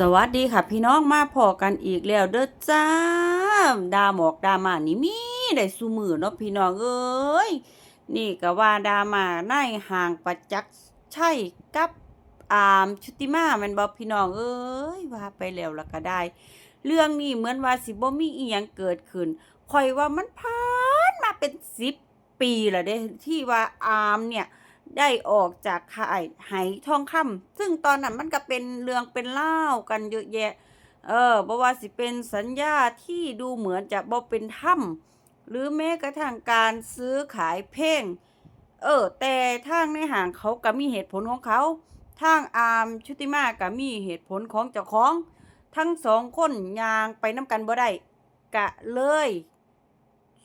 สวัสดีค่ะพี่น้องมาพอกันอีกแล้วเด้อจ้าดาหมอกดามานี่มีได้สุมือเนาะพี่น้องเอ้ยนี่ก็ว่าดามาในห่างประจักษ์ใช่กับอามชุติมาแมันบอกพี่น้องเอ้ยว่าไปแล้วล้วก็ได้ เรื่องนี้เหมือนว่าสิบ่มีอีหยังเกิดขึ้นคอยว่ามันผ่านมาเป็นสิบปีแล้วเด้ที่ว่าอามเนี่ย ได้ออกจากค่ายไหทองคำซึ่งตอนนั้นมันก็เป็นเรื่องเป็นเล่ากันเยอะแยะ เออบ่ว่าสิเป็นสัญญาที่ดูเหมือนจะบ่เป็นธรรมหรือแม้กระทั่งการซื้อขายเพลงเออ แต่ทางในห่างเขาก็มีเหตุผลของเขา ทางอาร์มชุติมาก็มีเหตุผลของเจ้าของ ทั้งสองคนยางไปน้ำกันบ่ได้กะเลย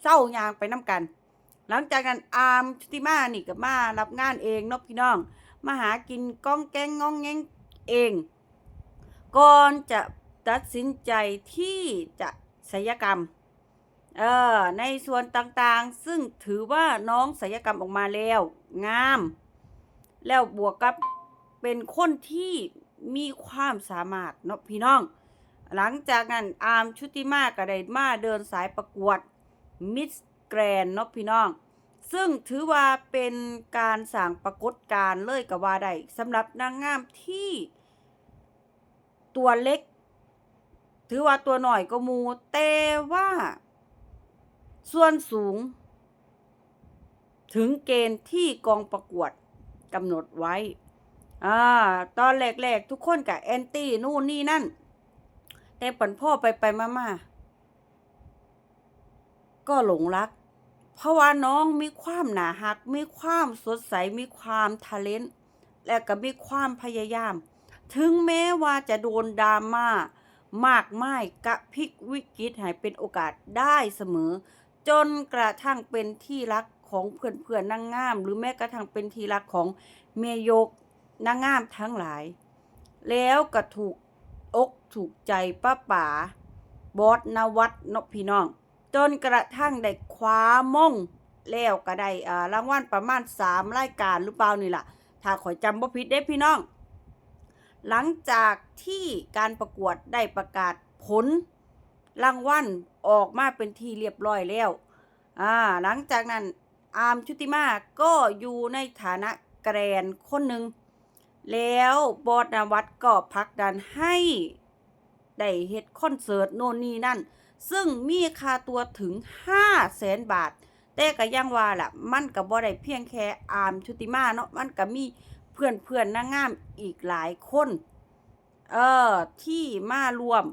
เศร้ายางไปน้ำกัน หลังจากนั้นอาร์มชุติมานี่ก็มารับงานเองเนาะพี่น้อง มาหากินก้องแกงงองแงงเอง ก่อนจะตัดสินใจที่จะศัลยกรรม เออ ในส่วนต่างๆ ซึ่งถือว่าน้องศัลยกรรมออกมาแล้ว งาม แล้วบวกกับเป็นคนที่มีความสามารถเนาะพี่น้อง หลังจากนั้นอาร์มชุติมาก็ได้มาเดินสายประกวดมิส แกรนเนาะพี่น้อง ซึ่งถือว่าเป็นการสั่งปรากฏการเลยก็ว่าได้สำหรับนางงามที่ตัวเล็ก ถือว่าตัวหน่อยก็มูแต่ว่า ส่วนสูง ถึงเกณฑ์ที่กองประกวดกำหนดไว้อ่าตอนแรกๆ ทุกคนกับแอนตี้นู่นนี่นั่น แต่ปันพ่อไปไปมามาก็หลงรัก เพราะว่าน้องมีความหนาหัก มีความสดใส มีความทะเลนและก็มีความพยายาม ถึงแม้ว่าจะโดนดราม่ามากมายกะพลิกวิกฤตให้เป็นโอกาสได้เสมอ จนกระทั่งเป็นที่รักของเพื่อนๆนางงาม หรือแม้กระทั่งเป็นที่รักของเมยกนางงามทั้งหลาย แล้วก็ถูกอกถูกใจป้าป๋าบอสนวัดนพี่น้อง จนกระทั่งได้คว้ามงแล้วก็ได้รางวัลประมาณสามรายการหรือเปล่านี่ล่ะ ถ้าขอยจำบ่ผิดเด้พี่น้อง หลังจากที่การประกวดได้ประกาศผลรางวัลออกมาเป็นที่เรียบร้อยแล้ว อ่า หลังจากนั้นอาร์มชุติมาก็อยู่ในฐานะแกรนคนหนึ่ง แล้วบอสนวัดก็ผลักดันให้ ได้เฮ็ดคอนเสิร์ตโน่นนี่นั่น ซึ่งมีค่าตัวถึง5แสนบาท แต่ก็ยังว่าล่ะ มันก็บ่ได้เพียงแค่อาร์มชุติมาเนาะมันก็มีเพื่อนเพื่อนนางงามอีกหลายคน เออที่มารวม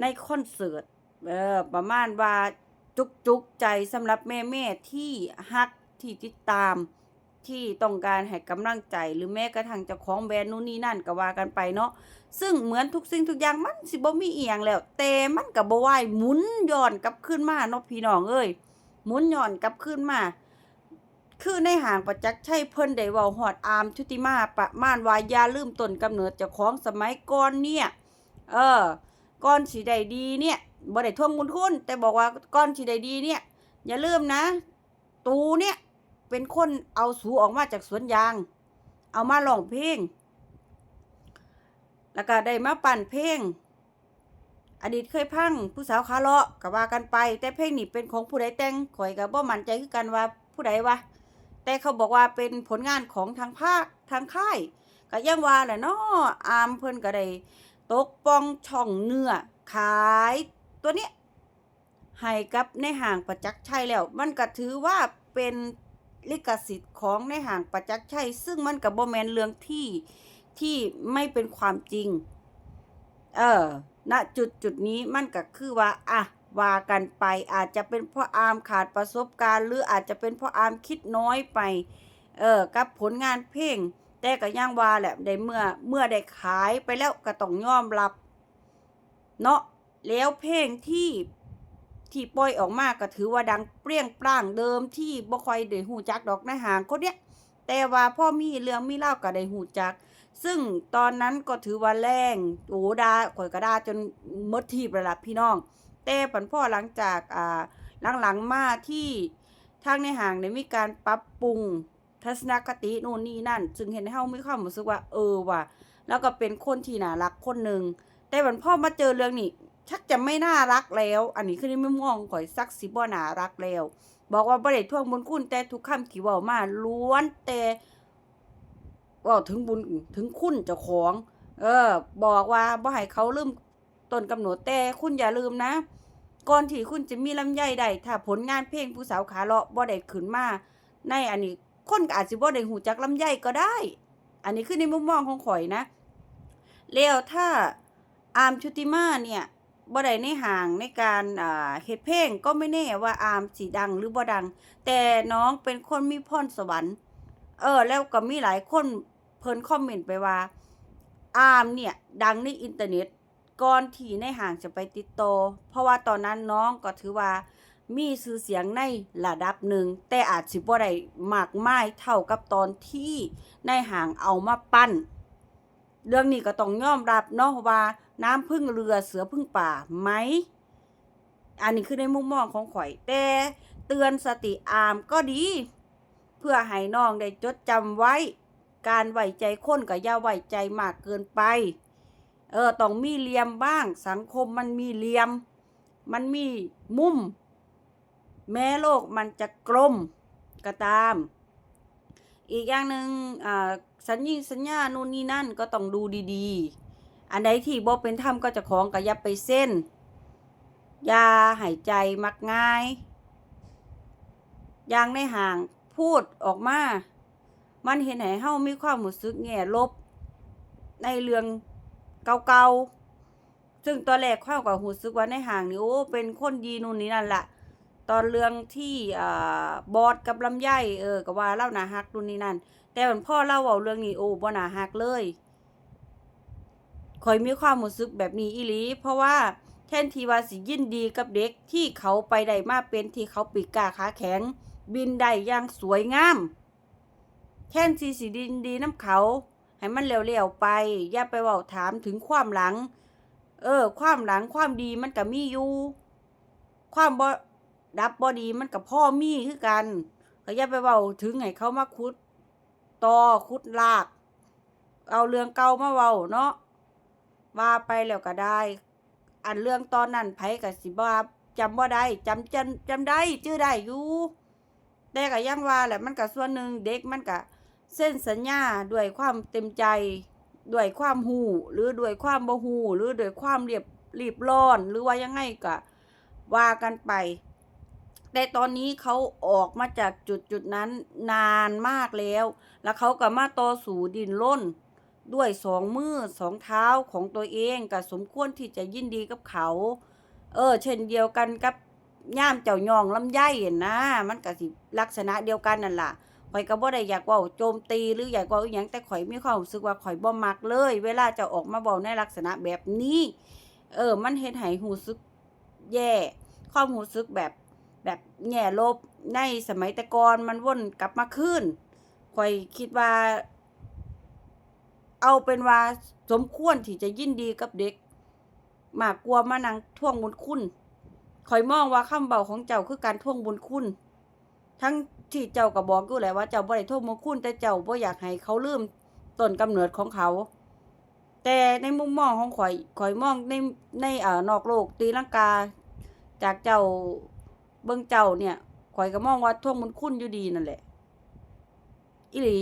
ในคอนเสิร์ตเออประมาณว่าจุกจุกๆใจสำหรับแม่แม่ๆที่ฮักที่ติดตามที่ต้องการให้กำลังใจหรือแม้กระทั่งเจ้าของแบรนด์นู่นนี่นั่นก็ว่ากันไปเนาะ ซึ่งเหมือนทุกสิ่งทุกอย่างมันสิบ่มีเอียงแล้ว แต่มันก็บ่ไหวหมุนย้อนกลับขึ้นมาเนาะพี่น้องเอ้ยหมุนย้อนกลับขึ้นมา คือในห่างประจักษ์ชัยเพิ่นได้เว้าฮอดอามชุติมาประมาณว่าอย่าลืมต้นกำเนิดเจ้าของสมัยก่อนเนี่ย เออก่อนสิได้ดีเนี่ยบ่ได้ท่วงบุญคุณแต่บอกว่าก่อนสิได้ดีเนี่ย อย่าลืมนะ ตูเนี่ยเป็นคนเอาสูออกมาจากสวนยาง เอามาร้องเพลง แล้วก็ได้มาปั่นเพลง อดีตเคยพังผู้สาวขาเลาะก็ว่ากันไป แต่เพลงนี้เป็นของผู้ใดแต่งข่อยก็บ่มั่นใจคือกันว่าผู้ใดวะแต่เขาบอกว่าเป็นผลงานของทางภาคทางค่ายก็ยังว่าแหละเนาะอามเพิ่นก็ได้ตกปองช่องเนื้อขายตัวนี้ให้กับในห่างประจักษ์ชัยแล้ว มันก็ถือว่าเป็นลิขสิทธิ์ของในห่างประจักษ์ชัยซึ่งมันก็บ่แมนเรื่องที่ ที่ไม่เป็นความจริง เออณจุดจุดนี้มันก็คือว่าอะว่ากันไปอาจจะเป็นเพราะอามขาดประสบการณ์ หรืออาจจะเป็นเพราะอามคิดน้อยไป เออกับผลงานเพลงแต่ก็ยังว่าแหละได้เมื่อเมื่อได้ขายไปแล้วก็ต้องยอมรับ เนาะแล้วเพลงที่ที่ปล่อยออกมาก็ถือว่าดังเปรี้ยงปร้างเดิมที่บ่ค่อยได้หูจักดอกในหางคนเนี้ยแต่ว่าพ่อมีเรื่องมีเล่าก็ได้หูจัก ซึ่งตอนนั้นก็ถือว่าแรงโอ้ดาข่อยก็ดาจนมดทีบแล้วล่ะพี่น้อง แต่ผันพ่อหลังจากอ่าหลังๆมาที่ทางในห่างเนี่ยมีการปรับปรุงทัศนคตินู่นนี่นั่น จึงเห็นให้เฮามีความรู้สึกว่า เออว่ะแล้วก็เป็นคนที่น่ารักคนหนึ่งแต่วันพ่อมาเจอเรื่องนี้ชักจะไม่น่ารักแล้ว อันนี้คือในมุมองข่อยซักสิบ่น่ารักแล้ว บอกว่าบ่ได้ทวงบุญคุณแต่ทุกคำที่ว้ามาล้วนแต่ ว้าถึงบุญถึงคุณเจ้าของ เออ บอกว่าบ่ให้เขาลืมต้นกำหนดแต่คุณอย่าลืมนะ ก่อนที่คุณจะมีลำไยได้ถ้าผลงานเพลงผู้สาวขาเลาะบ่ได้ขึ้นมา ในอันนี้คนก็อาจสิบ่ได้หูจักลำไยก็ได้ อันนี้คือในมุมมองของข่อยนะแล้วถ้าอาร์มชุติมาเนี่ยบ่ได้ในห่างในการอ่าเฮ็ดเพลงก็ไม่แน่ว่าอาร์มสิดังหรือบ่ดัง แต่น้องเป็นคนมีพรสวรรค์ เออ แล้วก็มีหลายคน พิ่นคอมเมนต์ไปว่าอาร์มเนี่ยดังในอินเทอร์เน็ตก่อนที่ในห่างจะไปติดโต เพราะว่าตอนนั้นน้องก็ถือว่ามีชื่อเสียงในระดับหนึ่ง แต่อาจสิบ่ได้มากมายเท่ากับตอนที่ในห่างเอามาปั้น เรื่องนี้ก็ต้องยอมรับเนาะว่าน้ำพึ่งเรือเสือพึ่งป่าไหม อันนี้คือในมุมมองของข่อย แต่เตือนสติอามก็ดี เพื่อให้น้องได้จดจำไว้ การไว้ใจคนกับอย่าไว้ใจมากเกินไป เออต้องมีเหลี่ยมบ้าง สังคมมันมีเหลี่ยม มันมีมุม แม้โลกมันจะกลมก็ตาม อีกอย่างหนึ่งอ่าสัญญิงสัญญานู่นนี่นั่นก็ต้องดูดีๆ อันใดที่บ่เป็นธรรมก็จะของก็อย่าไปเส้นอย่าหายใจมักง่ายอย่างในห่างพูดออกมา มันเห็นให้เฮามีความรู้สึกแง่ลบ ในเรื่องเก่าๆ ซึ่งตอนแรกข้าวกับรู้สึกว่าในห่างนี่โอ้เป็นคนดีนู่นนี่นั่นละตอนเรื่องที่บอสกับลำไยเออก็ว่าเล่านาฮักนู่นนี่นั่น แต่เหมือนพ่อเล่าเว้าเรื่องนี้โอ้บ่นาฮักเลยข่อยมีความรู้สึกแบบนี้อีหลี เพราะว่าแทนทีว่าสิยินดีกับเด็กที่เขาไปได้มาเป็นที่เขาปีกกาขาแข็ง บินได้อย่างสวยงาม แทนที่สิดินดีน้ำเขา ให้มันเร็วๆไป อย่าไปเว้าถามถึงความหลัง เออ ความหลังความดีมันก็มีอยู่ ความบดับบ่ดีมันก็พ่อมีคือกันก็อย่าไปเว้าถึงให้เขามาคุดตอคุดลาก เอาเรื่องเก่ามาเว้าเนาะว่าไปแล้วก็ได้ อันเรื่องตอนนั้นไผก็สิบ่าจำบ่ได้จำจำจำได้ ชื่อได้อยู่ แต่ก็ยังว่าแหละมันก็ส่วนหนึ่งเด็กมันก็เส้นสัญญาด้วยความเต็มใจด้วยความหูหรือด้วยความบ่หูหรือด้วยความเรียบรีบร้อน หรือว่ายังไงก็ว่ากันไป แต่ตอนนี้เขาออกมาจากจุดจุดนั้นนานมากแล้ว แล้วเขาก็มาต่อสู่ดินล้น ด้วยสองมือสองเท้าของตัวเองก็สมควรที่จะยินดีกับเขา เออ เช่นเดียวกันกับ ย่ามเจ้ายองลำไยเห็นนะ มันก็สิลักษณะเดียวกันนั่นล่ะข่อยก็บ่ได้อยากเว้าโจมตีหรืออยากเว้าอีหยังแต่ข่อยมีความรู้สึกว่าข่อยบ่มักเลย เวลาจะออกมาเว้าในลักษณะแบบนี้ เออ มันเฮ็ดให้รู้สึกแย่ความรู้สึกแบบแบบแง่ลบในสมัยแต่ก่อนมันวนกลับมาคืนข่อยคิดว่า เอาเป็นว่าสมควรที่จะยินดีกับเด็ก มากกว่ามานั่งท่วงบุญคุณ ข่อยมองว่าคำเบาของเจ้าคือการท่วงบุญคุณ ทั้งที่เจ้าก็บอกอยู่แหละว่าเจ้าบ่ได้โทษมคุณ แต่เจ้าบ่อยากให้เขาลืมต้นกำเนิดของเขา แต่ในมุมมองของข่อยข่อยมองในในเอ่อนอกโลกตีลังกา จากเจ้าเบิ่งเจ้าเนี่ยข่อยก็มองว่าท่วงบุญคุณอยู่ดีนั่นแหละอีหลี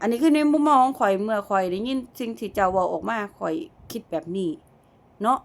อันนี้คือในมุมมองของข่อยเมื่อข่อยได้ยินสิ่งที่เจ้าเว้าออกมาข่อยคิดแบบนี้ เนาะ